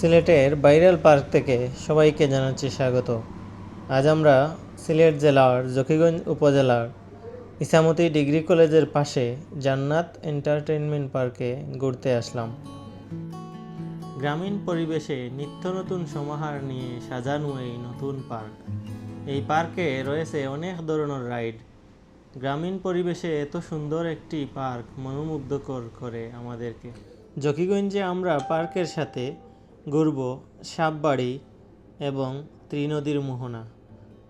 সিলেটের viral park থেকে সবাইকে জানাচ্ছি স্বাগত। আজ আমরা সিলেট জেলার জকিগঞ্জ উপজেলার ইসামতি ডিগ্রি কলেজের পাশে জান্নাত এন্টারটেইনমেন্ট পার্কে ঘুরতে আসলাম। গ্রামীণ পরিবেশে নিত্য নতুন সমাহার নিয়ে সাজানো এই নতুন পার্ক। এই পার্কে রয়েছে অনেক ধরনের রাইড। গ্রামীণ পরিবেশে এত সুন্দর একটি পার্ক মনোমুগ্ধকর করে আমাদেরকে। জকিগঞ্জে আমরা পার্কের সাথে ঘুরব সাপবাড়ি এবং ত্রিনদীর মোহনা।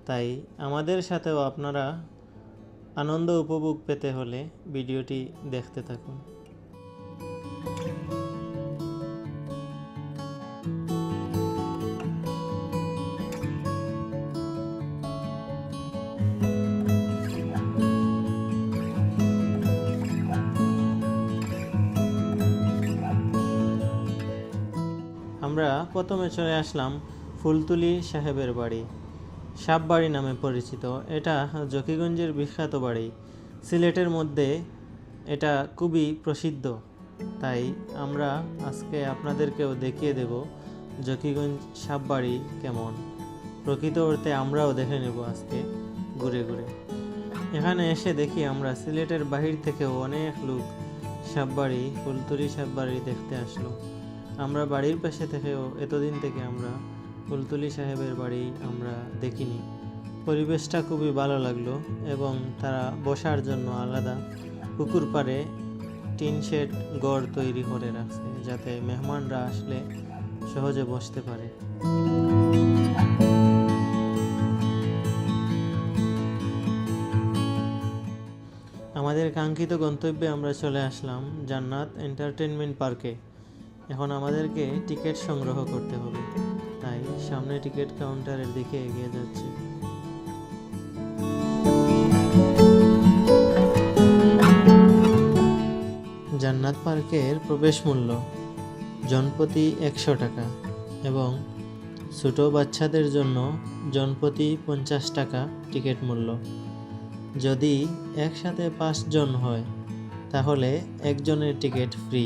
তাই আমাদের সাথেও আপনারা আনন্দ উপভোগ পেতে হলে ভিডিওটি দেখতে থাকুন। আমরা প্রথমে চলে আসলাম ফুলতুলি সাহেবের বাড়ি, সাপবাড়ি নামে পরিচিত। এটা জকিগঞ্জের বিখ্যাত বাড়ি। সিলেটের মধ্যে এটা খুবই প্রসিদ্ধ। তাই আমরা আজকে আপনাদেরকেও দেখিয়ে দেব জকিগঞ্জ সাপবাড়ি কেমন। প্রকৃত অর্থে আমরাও দেখে নেব আজকে ঘুরে ঘুরে। এখানে এসে দেখি আমরা সিলেটের বাহির থেকেও অনেক লোক সাপবাড়ি, ফুলতুলি সাপবাড়ি দেখতে আসলো। আমরা বাড়ির পাশে থেকেও এতদিন থেকে আমরা ফুলতুলি সাহেবের বাড়ি আমরা দেখিনি। পরিবেশটা খুবই ভালো লাগল এবং তারা বসার জন্য আলাদা পুকুর পাড়ে টিন শেড গড় তৈরি করে রাখছে যাতে মেহমানরা আসলে সহজে বসতে পারে। আমাদের কাঙ্ক্ষিত গন্তব্যে আমরা চলে আসলাম জান্নাত এন্টারটেনমেন্ট পার্কে। এখন আমাদেরকে টিকিট সংগ্রহ করতে হবে। তাই সামনে টিকিট কাউন্টারের দিকে এগিয়ে যাচ্ছি। জান্নাত পার্কের প্রবেশ মূল্য জনপ্রতি একশো টাকা এবং ছোট বাচ্চাদের জন্য জনপ্রতি পঞ্চাশ টাকা টিকিট মূল্য। যদি একসাথে পাঁচজন হয়, তাহলে একজনের টিকিট ফ্রি।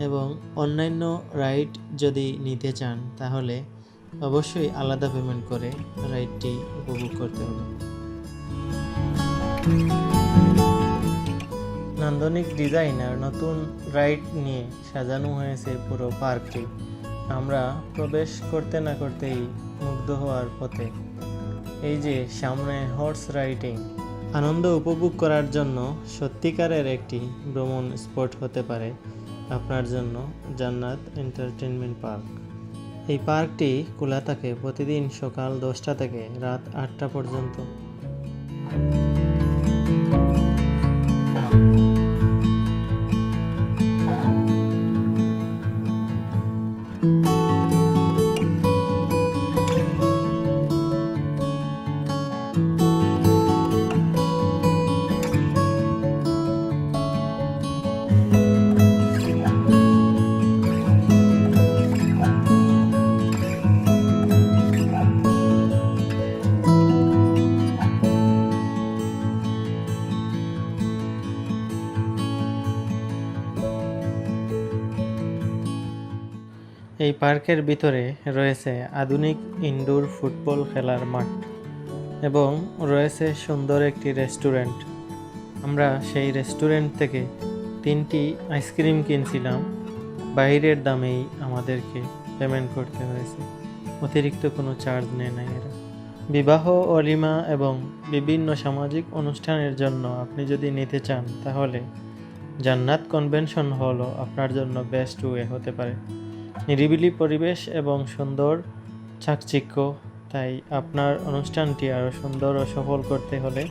এবং অন্যান্য রাইড যদি নিতে চান, তাহলে অবশ্যই আলাদা পেমেন্ট করে রাইডটি উপভোগ করতে হবে। নান্দনিক ডিজাইনার নতুন রাইড নিয়ে সাজানো হয়েছে পুরো পার্কটি। আমরা প্রবেশ করতে না করতেই মুগ্ধ হওয়ার পথে। এই যে সামনে হর্স রাইডিং আনন্দ উপভোগ করার জন্য সত্যিকারের একটি ভ্রমণ স্পট হতে পারে। আপনার জন্য জান্নাত এন্টারটেনমেন্ট পার্ক। এই পার্কটি খোলা থাকে প্রতিদিন সকাল দশটা থেকে রাত আটটা পর্যন্ত এই পার্কের ভিতরে রয়েছে আধুনিক ইনডোর ফুটবল খেলার মাঠ এবং রয়েছে সুন্দর একটি রেস্টুরেন্ট। আমরা সেই রেস্টুরেন্ট থেকে তিনটি আইসক্রিম কিনছিলাম। বাইরের দামেই আমাদেরকে পেমেন্ট করতে হয়েছে। অতিরিক্ত কোনো চার্জ নেয় না এরা। বিবাহ, অলিমা এবং বিভিন্ন সামাজিক অনুষ্ঠানের জন্য আপনি যদি নিতে চান, তাহলে জান্নাত কনভেনশন হলও আপনার জন্য বেস্ট ওয়ে হতে পারে। নিরিবিলি পরিবেশ এবং সুন্দর চাকচিক্য। তাই আপনার অনুষ্ঠানটি আরও সুন্দর ও সফল করতে হলে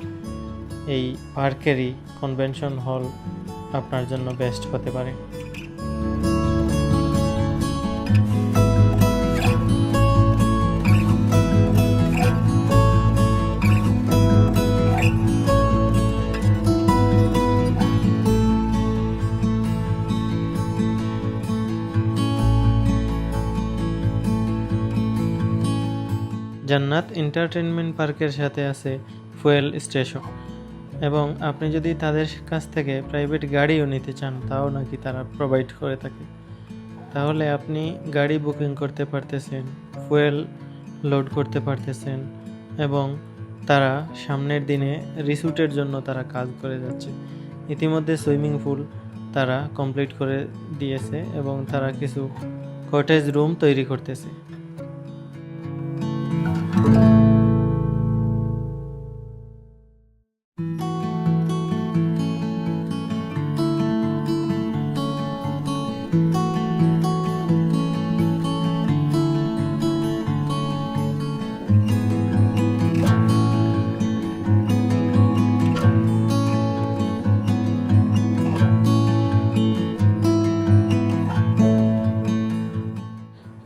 এই পার্কেরই কনভেনশন হল আপনার জন্য বেস্ট হতে পারে। জান্নাত এন্টারটেনমেন্ট পার্কের সাথে আছে ফুয়েল স্টেশন। এবং আপনি যদি তাদের কাছ থেকে প্রাইভেট গাড়িও নিতে চান, তাও নাকি তারা প্রোভাইড করে থাকে। তাহলে আপনি গাড়ি বুকিং করতে পারতেছেন, ফুয়েল লোড করতে পারতেছেন, এবং তারা সামনের দিনে রিসুটের জন্য তারা কাজ করে যাচ্ছে। ইতিমধ্যে সুইমিং পুল তারা কমপ্লিট করে দিয়েছে এবং তারা কিছু কটেজ রুম তৈরি করতেছে।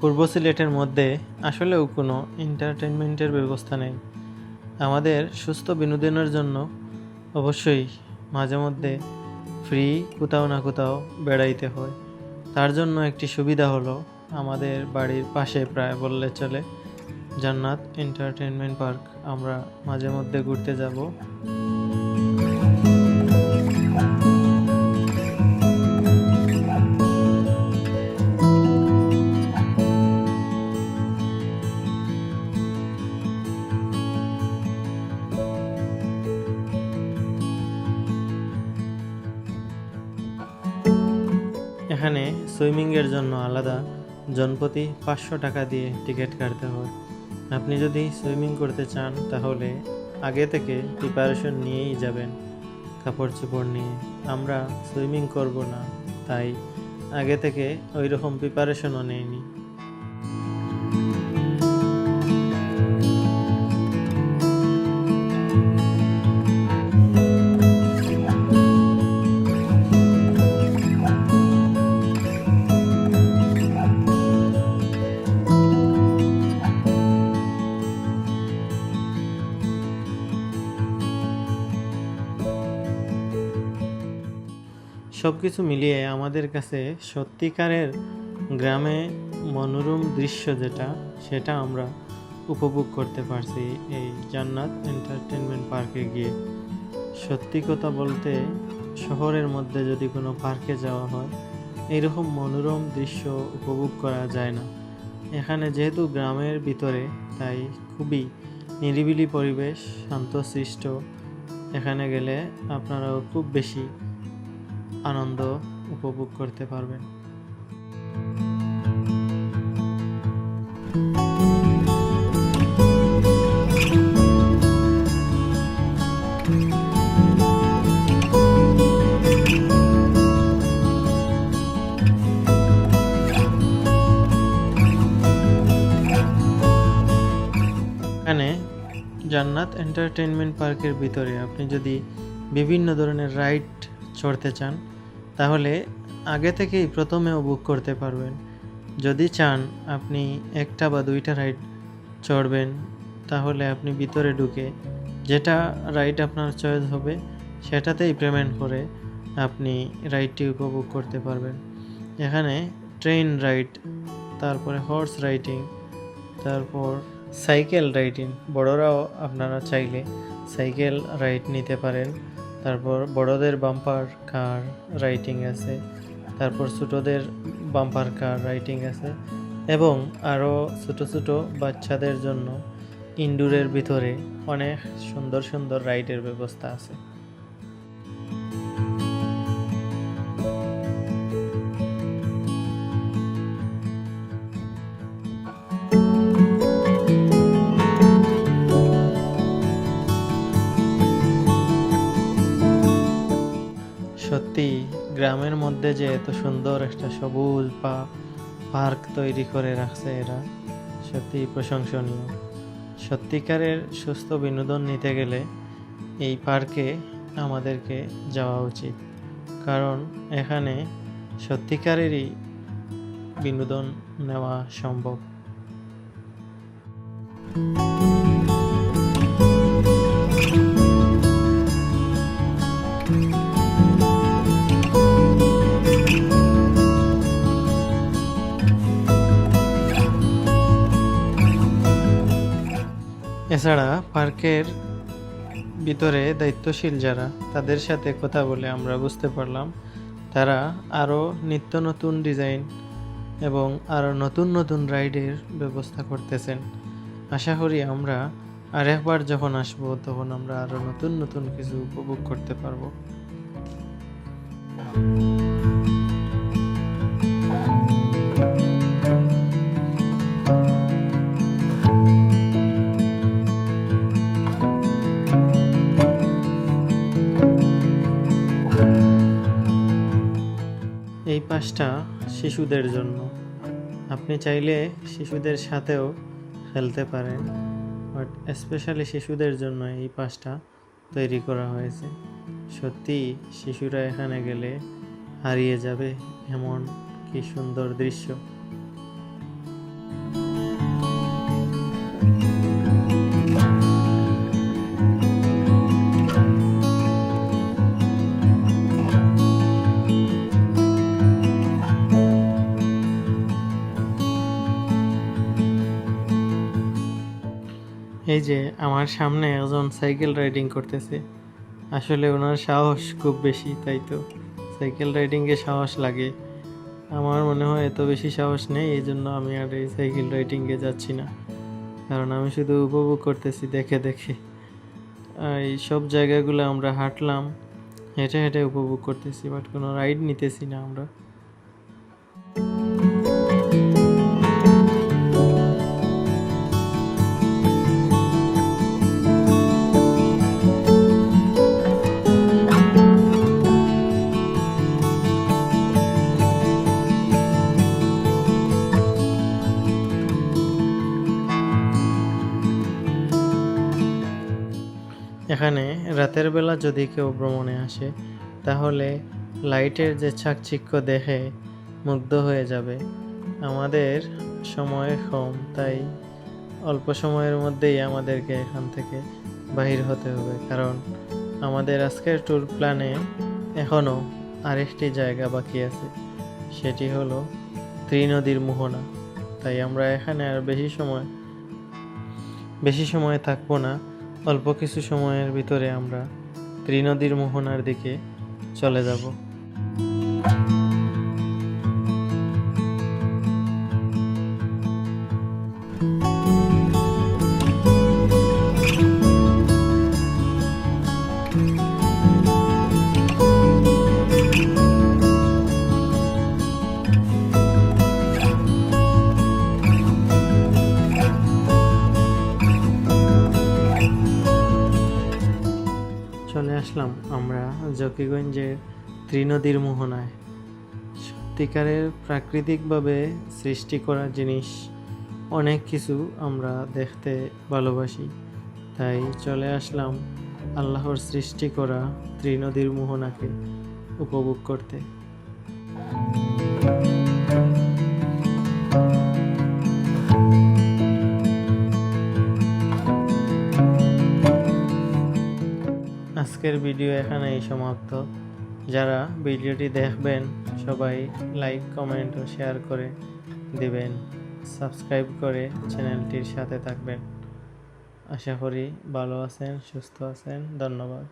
পূর্ব সিলেটের মধ্যে আসলেও কোনো এন্টারটেনমেন্টের ব্যবস্থা নেই। আমাদের সুস্থ বিনোদনের জন্য অবশ্যই মাঝে মধ্যে ফ্রি কোথাও না কোথাও বেড়াইতে হয়। তার জন্য একটি সুবিধা হলো আমাদের বাড়ির পাশে প্রায় বললে চলে, জান্নাত এন্টারটেনমেন্ট পার্ক আমরা মাঝে মধ্যে ঘুরতে যাব। এখানে সুইমিংয়ের জন্য আলাদা জনপ্রতি পাঁচশো টাকা দিয়ে টিকিট কাটতে হয়। আপনি যদি সুইমিং করতে চান, তাহলে আগে থেকে প্রিপারেশন নিয়েই যাবেন। কাপড় চোপড় নিয়ে। আমরা সুইমিং করব না, তাই আগে থেকে ওই রকম প্রিপারেশনও নেইনি। সব কিছু মিলিয়ে আমাদের কাছে সত্যিকারের গ্রামে মনোরম দৃশ্য যেটা, সেটা আমরা উপভোগ করতে পারছি এই জান্নাত এন্টারটেনমেন্ট পার্কে গিয়ে। সত্যি কথা বলতে, শহরের মধ্যে যদি কোনো পার্কে যাওয়া হয় এইরকম মনোরম দৃশ্য উপভোগ করা যায় না। এখানে যেহেতু গ্রামের ভিতরে, তাই খুবই নিরিবিলি পরিবেশ, শান্তশিষ্ট। এখানে গেলে আপনারাও খুব বেশি আনন্দ উপভোগ করতে পারবেন। এখানে জান্নাত এন্টারটেনমেন্ট পার্কের ভিতরে আপনি যদি বিভিন্ন ধরনের রাইড চড়তে চান, তাহলে আগে থেকেই প্রথমেও বুক করতে পারবেন। যদি চান আপনি একটা বা দুইটা রাইড চড়বেন, তাহলে আপনি ভিতরে ঢুকে যেটা রাইড আপনার চয়েস হবে, সেটাতেই পেমেন্ট করে আপনি রাইডটি উপভোগ করতে পারবেন। এখানে ট্রেন রাইড তারপরে হর্স রাইডিং তারপর সাইকেল রাইডিং বড়রাও আপনারা চাইলে সাইকেল রাইড নিতে পারেন। তারপর বড়দের বাম্পার কার রাইটিং আছে, তারপর ছোটদের বাম্পার কার রাইটিং আছে এবং আরও ছোট ছোট বাচ্চাদের জন্য ইনডোরের ভিতরে অনেক সুন্দর সুন্দর রাইডের ব্যবস্থা আছে। গ্রামের মধ্যে যে এত সুন্দর একটা সবুজ পা, পার্ক তৈরি করে রাখছে এরা, সত্যি প্রশংসনীয়। সত্যিকারের সুস্থ বিনোদন নিতে গেলে এই পার্কে আমাদেরকে যাওয়া উচিত। কারণ এখানে সত্যিকারেরই বিনোদন নেওয়া সম্ভব। এছাড়া পার্কের ভিতরে দায়িত্বশীল যারা, তাদের সাথে কথা বলে আমরা বুঝতে পারলাম তারা আরও নিত্য নতুন ডিজাইন এবং আরও নতুন নতুন রাইডের ব্যবস্থা করতেছেন। আশা করি আমরা আরেকবার যখন আসব, তখন আমরা আরও নতুন নতুন কিছু উপভোগ করতে পারব। পাশটা শিশুদের জন্য। আপনি চাইলে শিশুদের সাথেও খেলতে পারেন বাট স্পেশালি শিশুদের জন্য এই পাশটা তৈরি করা হয়েছে। সত্যি, শিশুরা এখানে গেলে হারিয়ে যাবে এমন কি সুন্দর দৃশ্য। এই যে আমার সামনে একজন সাইকেল রাইডিং করতেছে। আসলে ওনার সাহস খুব বেশি, তাই তো। সাইকেল রাইডিংয়ে সাহস লাগে। আমার মনে হয় এত বেশি সাহস নেই, এই জন্য আমি আর এই সাইকেল রাইডিংয়ে যাচ্ছি না। কারণ আমি শুধু উপভোগ করতেছি, দেখে দেখে। এই সব জায়গাগুলো আমরা হাঁটলাম, হেঁটে হেঁটে উপভোগ করতেছি বাট কোনো রাইড নিতেছি না আমরা। রাতের বেলা যদি কেউ ভ্রমণে আসে, তাহলে লাইটের যে চাকচিক্য দেখে মুগ্ধ হয়ে যাবে। আমাদের সময় কম, তাই অল্প সময়ের মধ্যেই আমাদেরকে এখান থেকে বাহির হতে হবে। কারণ আমাদের আজকের ট্যুর প্ল্যানে এখনও আরেকটি জায়গা বাকি আছে, সেটি হলো ত্রিনদীর মোহনা। তাই আমরা এখানে আর বেশি সময় বেশি সময় থাকব না। অল্প কিছু সময়ের ভিতরে আমরা ত্রিনদীর মোহনার দিকে চলে যাব। আসলাম আমরা জকিগঞ্জের ত্রিনদীর মোহনায়। সত্যিকারের প্রাকৃতিকভাবে সৃষ্টি করা জিনিস, অনেক কিছু আমরা দেখতে ভালোবাসি। তাই চলে আসলাম আল্লাহর সৃষ্টি করা ত্রিনদীর মোহনাকে উপভোগ করতে। আজকের ভিডিও এখানেই সমাপ্ত। যারা ভিডিওটি দেখবেন, সবাই লাইক কমেন্ট ও শেয়ার করে দিবেন। সাবস্ক্রাইব করে চ্যানেলটির সাথে থাকবেন। আশা করি ভালো আছেন, সুস্থ আছেন। ধন্যবাদ।